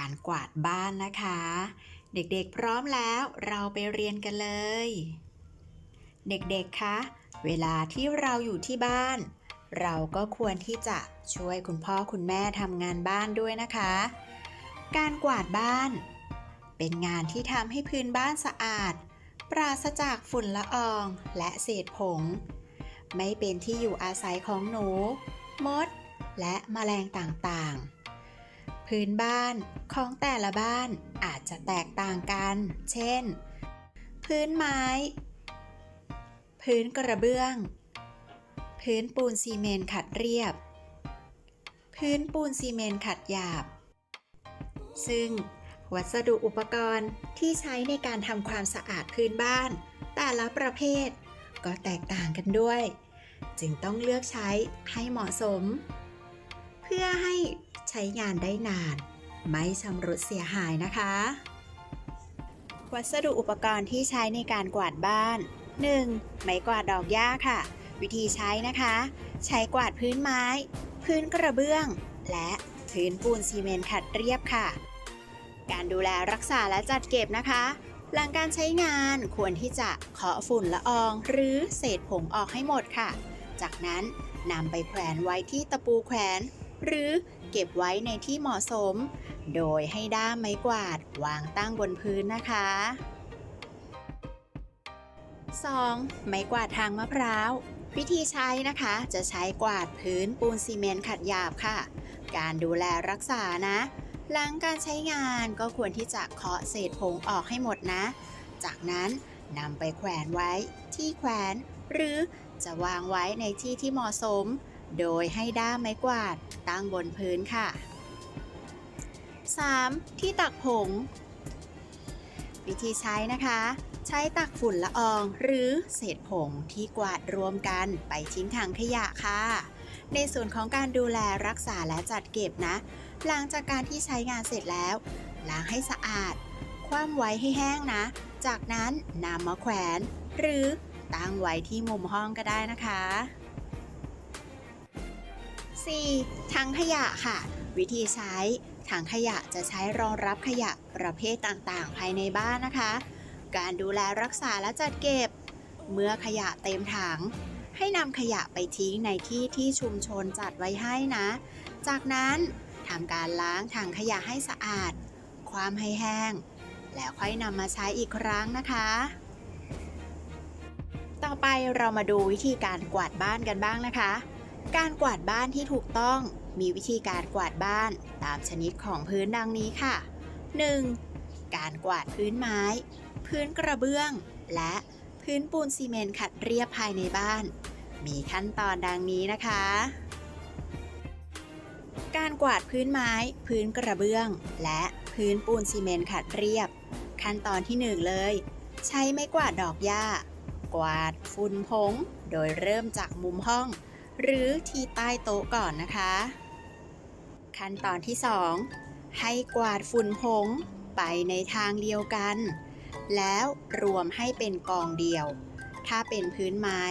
การกวาดบ้านนะคะ เด็กๆพร้อมแล้วเราไปเรียนกันเลย เด็กๆคะเวลาที่เราอยู่ที่บ้าน เราก็ควรที่จะช่วยคุณพ่อคุณแม่ทำงานบ้านด้วยนะคะ การกวาดบ้าน เป็นงานที่ทำให้พื้นบ้านสะอาด ปราศจากฝุ่นละอองและเศษผง ไม่เป็นที่อยู่อาศัยของหนู มด และแมลงต่างๆ พื้นบ้านของแต่ละบ้านอาจจะแตกต่างกัน เช่น พื้นไม้ พื้นกระเบื้อง พื้นปูนซีเมนต์ขัดเรียบ พื้นปูนซีเมนต์ขัดหยาบ ซึ่งวัสดุอุปกรณ์ที่ใช้ในการทำความสะอาดพื้นบ้าน แต่ละประเภทก็แตกต่างกันด้วย จึงต้องเลือกใช้ให้เหมาะสม พื่อให้ใช้งานได้นาน ไม่ชำรุดเสียหายนะคะ วัสดุอุปกรณ์ที่ใช้ในการกวาดบ้าน 1. ไม้กวาดดอกหญ้าค่ะ วิธีใช้นะคะ ใช้กวาดพื้นไม้ พื้นกระเบื้อง และพื้นปูนซีเมนต์ขัดเรียบค่ะ การดูแลรักษาและจัดเก็บนะคะ หลังการใช้งานควรที่จะเคาะฝุ่นละออง หรือเศษผงออกให้หมดค่ะ จากนั้นนำไปแขวนไว้ที่ตะปูแขวน หรือเก็บไว้ในที่เหมาะสม โดยให้ด้ามไม้กวาดวางตั้งบนพื้นนะคะ 2. ไม้กวาดทางมะพร้าว วิธีใช้นะคะจะใช้กวาดพื้นปูนซีเมนต์ขัดหยาบค่ะ การดูแลรักษานะ หลังการใช้งานก็ควรที่จะเคาะเศษผงออกให้หมดนะ จากนั้นนำไปแขวนไว้ที่แขวน หรือจะวางไว้ในที่ที่เหมาะสม โดยให้ด้ามไม้กวาดตั้งบนพื้นค่ะ 3. ที่ตักผง วิธีใช้นะคะ ใช้ตักฝุ่นละอองหรือเศษผงที่กวาดรวมกันไปทิ้งถังขยะค่ะ ในส่วนของการดูแลรักษาและจัดเก็บนะ หลังจากการที่ใช้งานเสร็จแล้ว ล้างให้สะอาด คว่ำไว้ให้แห้งนะ จากนั้นนำมาแขวน หรือตั้งไว้ที่มุมห้องก็ได้นะคะ 4. ถังขยะค่ะ วิธีใช้ถังขยะจะใช้รองรับขยะประเภทต่างๆ ภายในบ้านนะคะ การดูแลรักษาและจัดเก็บ เมื่อขยะเต็มถัง ให้นำขยะไปทิ้งในที่ที่ชุมชนจัดไว้ให้นะ จากนั้นทำการล้างถังขยะให้สะอาด ความให้แห้ง แล้วค่อยนำมาใช้อีกครั้งนะคะ ต่อไปเรามาดูวิธีการกวาดบ้านกันบ้างนะคะ การกวาดบ้านที่ถูกต้องมีวิธีการกวาดบ้านตามชนิดของพื้นดังนี้ค่ะ 1. การกวาดพื้นไม้ พื้นกระเบื้อง และพื้นปูนซีเมนต์ขัดเรียบภายในบ้าน มีขั้นตอนดังนี้นะคะ การกวาดพื้นไม้ พื้นกระเบื้อง และพื้นปูนซีเมนต์ขัดเรียบ ขั้นตอนที่ 1 เลย ใช้ไม้กวาดดอกหญ้า กวาดฝุ่นผง โดยเริ่มจากมุมห้อง หรือที่ใต้โต๊ะก่อนนะคะ ขั้นตอนที่ 2 ให้กวาดฝุ่นผงไปในทางเดียวกัน แล้วรวมให้เป็นกองเดียว ถ้าเป็นพื้นไม้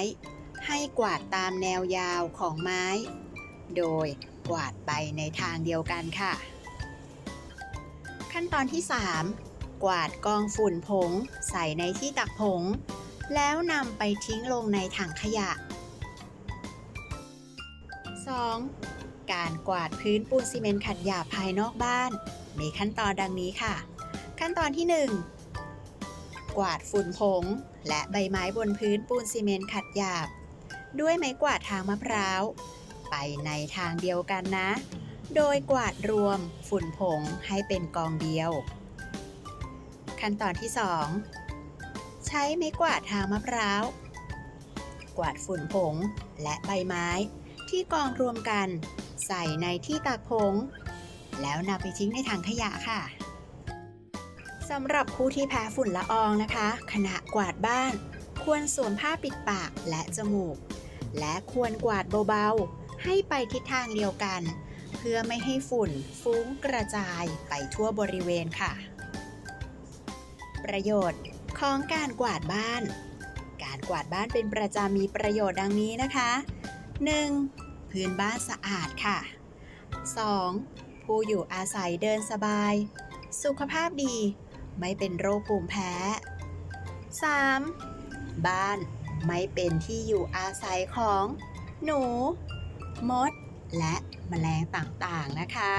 ให้กวาดตามแนวยาวของไม้ โดยกวาดไปในทางเดียวกันค่ะ ขั้นตอนที่ 3 กวาดกองฝุ่นผงใส่ในที่ตักผง แล้วนำไปทิ้งลงในถังขยะ 2. การกวาดพื้นปูนซีเมนต์ขัดหยาบภายนอกบ้าน มีขั้นตอนดังนี้ค่ะ ขั้นตอนที่ 1 กวาดฝุ่นผง และใบไม้บนพื้นปูนซีเมนต์ขัดหยาบ ด้วยไม้กวาดทางมะพร้าว ไปในทางเดียวกันนะ โดยกวาดรวมฝุ่นผงให้เป็นกองเดียว ขั้นตอนที่ 2 ใช้ไม้กวาดทางมะพร้าว กวาดฝุ่นผงและใบไม้ ที่กองรวมกัน ใส่ในที่ตากผง แล้วนำไปทิ้งในถังขยะค่ะสำหรับผู้ที่แพ้ฝุ่นละอองนะคะ ขณะกวาดบ้าน ควรสวมผ้าปิดปากและจมูก และควรกวาดเบาๆ ให้ไปทิศทางเดียวกัน เพื่อไม่ให้ฝุ่นฟุ้งกระจายไปทั่วบริเวณค่ะ ประโยชน์ของการกวาดบ้าน การกวาดบ้านเป็นประจำมีประโยชน์ดังนี้นะคะ 1. พื้นบ้านสะอาดค่ะ 2. ผู้อยู่อาศัยเดินสบาย สุขภาพดี ไม่เป็นโรคภูมิแพ้ 3. บ้านไม่เป็นที่อยู่อาศัยของ หนู มด และแมลงต่างๆนะคะ